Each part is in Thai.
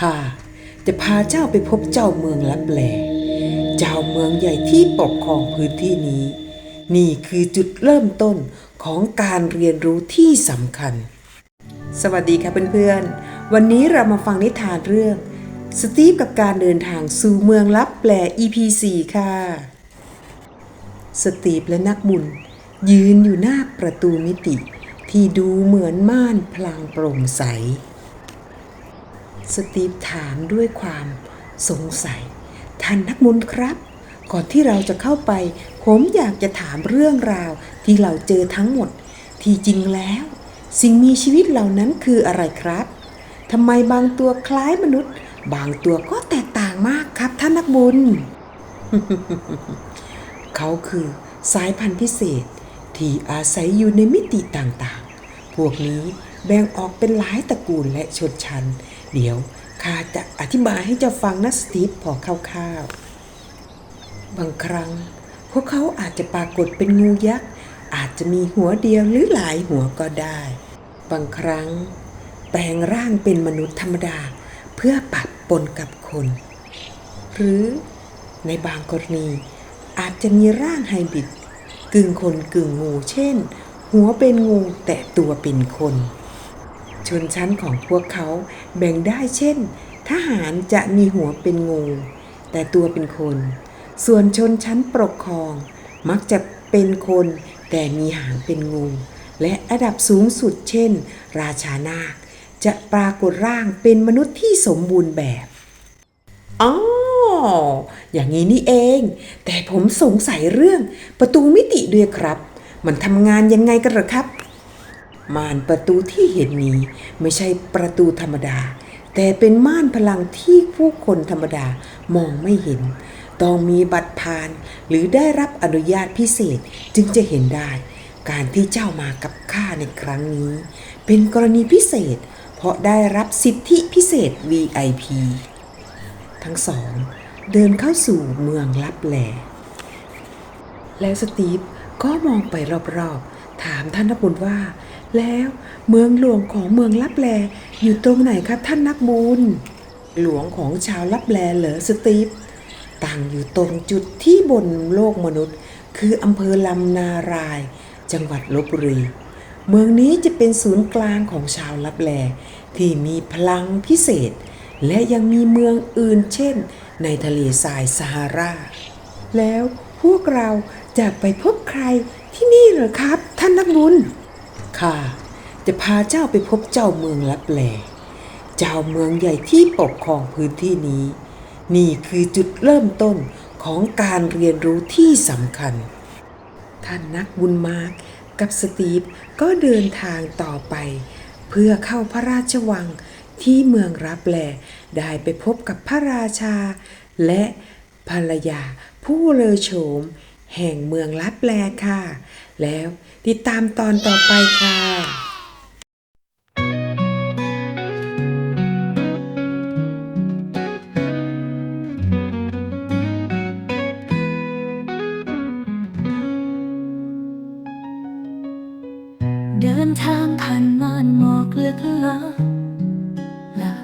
ข้าจะพาเจ้าไปพบเจ้าเมืองลับแลเจ้าเมืองใหญ่ที่ปกครองพื้นที่นี้ นี่คือจุดเริ่มต้นของการเรียนรู้ที่สำคัญ สวัสดีค่ะเพื่อนๆ วันนี้เรามาฟังนิทานเรื่องสตีฟกับการเดินทางสู่เมืองลับแล EP 4ค่ะ สตีฟและนักบุญ ยืนอยู่หน้าประตูมิติ ที่ดูเหมือนม่านพลางโปร่งใส สตีฟถามด้วยความสงสัย ท่านนักบุญครับ ก่อนที่เราจะเข้าไป ผมอยากจะถามเรื่องราวที่เราเจอทั้งหมด ที่จริงแล้ว สิ่งมีชีวิตเหล่านั้นคืออะไรครับทำไมบางตัวคล้ายมนุษย์ บางตัวก็แตกต่างมากครับท่านนักบุญ เขาคือสายพันธุ์พิเศษ ที่อาศัยอยู่ในมิติต่างๆ พวกนี้แบ่งออกเป็นหลายตระกูลและชนชั้น เดี๋ยวข้าจะอธิบายให้เจ้าฟังนะสตีฟพอคร่าวๆบางครั้ง พวกเขาอาจจะปรากฏเป็นงูยักษ์อาจจะมีหัวเดียวหรือหลายหัวก็ได้ บางครั้ง แปลงร่างเป็นมนุษย์ธรรมดา เพื่อปรับปนกับคน หรือในบางกรณี อาจจะมีร่างไฮบริดกึ่งคนกึ่งงูเช่น หัวเป็นงูแต่ตัวเป็นคน ชนชั้นของพวกเขาแบ่งได้เช่น ทหารจะมีหัวเป็นงู แต่ตัวเป็นคน ส่วนชนชั้นปกครอง มักจะเป็นคนแต่มีหางเป็นงู และระดับสูงสุดเช่น ราชานาค จะปรากฏร่างเป็นมนุษย์ที่สมบูรณ์แบบอ๋ออย่างนี้นี่เอง แต่ผมสงสัยเรื่องประตูมิติด้วยครับ มันทำงานยังไงกันหรอครับ ม่านประตูที่เห็นนี้ไม่ใช่ประตูธรรมดา แต่เป็นม่านพลังที่ผู้คนธรรมดามองไม่เห็น ต้องมีบัตรผ่านหรือได้รับอนุญาตพิเศษจึงจะเห็นได้ การที่เจ้ามากับข้าในครั้งนี้ เป็นกรณีพิเศษ เพราะได้รับสิทธิพิเศษ VIP ทั้งสอง เดินเข้าสู่เมืองลับแลแล้วสตีฟก็มองไปรอบๆ ถามท่านนบุญว่า แล้วเมืองหลวงของเมืองลับแลอยู่ตรงไหนครับท่านนักบุญ หลวงของชาวลับแลเหรอสตีฟตั้งอยู่ตรงจุดที่บนโลกมนุษย์ คืออำเภอลำนาราย จังหวัดลบบุรี เมืองนี้จะเป็นศูนย์กลางของชาวลับแล ที่มีพลังพิเศษ และยังมีเมืองอื่นเช่น ในทะเลทรายซาฮารา แล้วพวกเราจะไปพบใครที่นี่เหรอครับ ท่านนักบุญ ข้าจะพาเจ้าไปพบเจ้าเมืองลับแล เจ้าเมืองใหญ่ที่ปกครองพื้นที่นี้ นี่คือจุดเริ่มต้นของการเรียนรู้ที่สำคัญ ท่านนักบุญมาร์กกับสตีฟก็เดินทางต่อไป เพื่อเข้าพระราชวังที่เมืองรับแลได้ไปพบกับพระราชา และภรรยาผู้เลอโฉม แห่งเมืองลับแลค่ะ แล้วติดตามตอนต่อไปค่ะเดินทางผ่านม่านหมอกลึกลับละ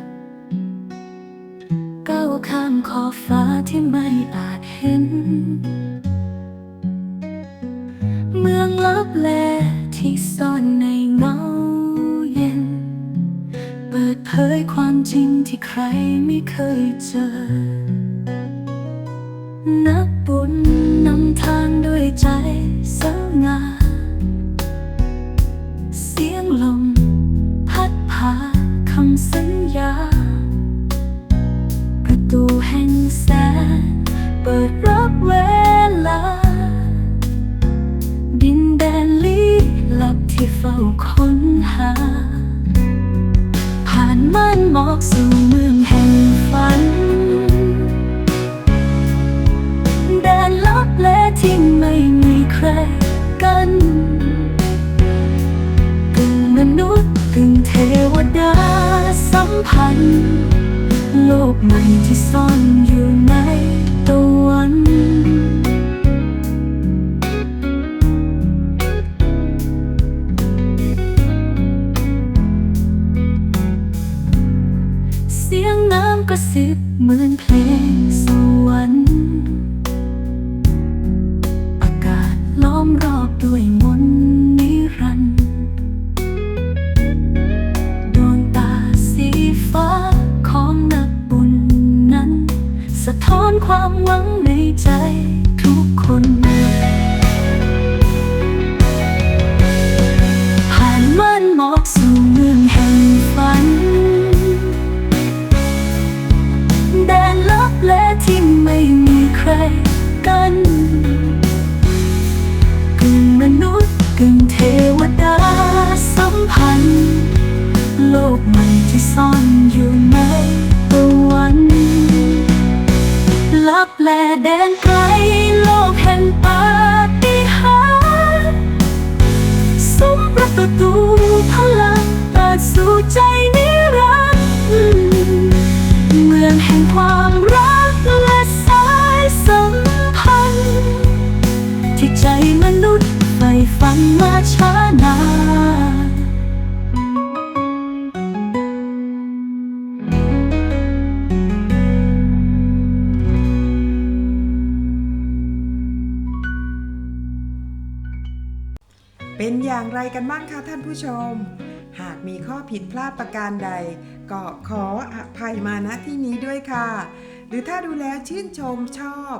ก้าวข้ามขอบฟ้าที่ไม่อาจเห็น ผยความจริงที่ใครไม่เคยเจอ นักบุญนำทางด้วยใจสง่าเสียงลมพัดพาคำสัญญา ประตูแห่งแสงเปิดรับเวลา ดินแดนลี้ลับที่เฝ้าค้นหา หมอกสู่เมืองแห่งฝัน แดนลับและที่ไม่มีใครกันกึ่งมนุษย์กึ่งเทวดาสัมพันธ์ โลกใหม่ที่ซ่อนอยู่ใน ความหวังในใจทุกคน ผ่านม่านหมอกสู่เมืองแห่งฝัน แดนลับและที่ไม่มีใครกันกึ่งมนุษย์กึ่งเทวดาสัมพันธ์ เป็นอย่างไรกันบ้างคะท่านผู้ชม หากมีข้อผิดพลาดประการใด ก็ขออภัยมาณที่นี้ด้วยค่ะ หรือถ้าดูแล้วชื่นชมชอบ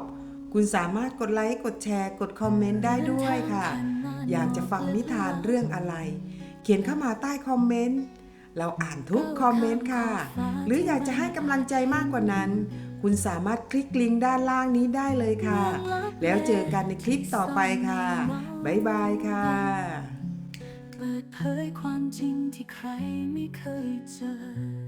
คุณสามารถกดไลค์ กดแชร์ กดคอมเมนต์ได้ด้วยค่ะ อยากจะฟังนิทานเรื่องอะไร เขียนเข้ามาใต้คอมเมนต์ เราอ่านทุกคอมเมนต์ค่ะ หรืออยากจะให้กำลังใจมากกว่านั้น คุณสามารถคลิกลิงก์ด้านล่างนี้ได้เลยค่ะ แล้วเจอกันในคลิปต่อไปค่ะ บ๊ายบายค่ะ เปิดเผยความจริงที่ใครไม่เคยเจอ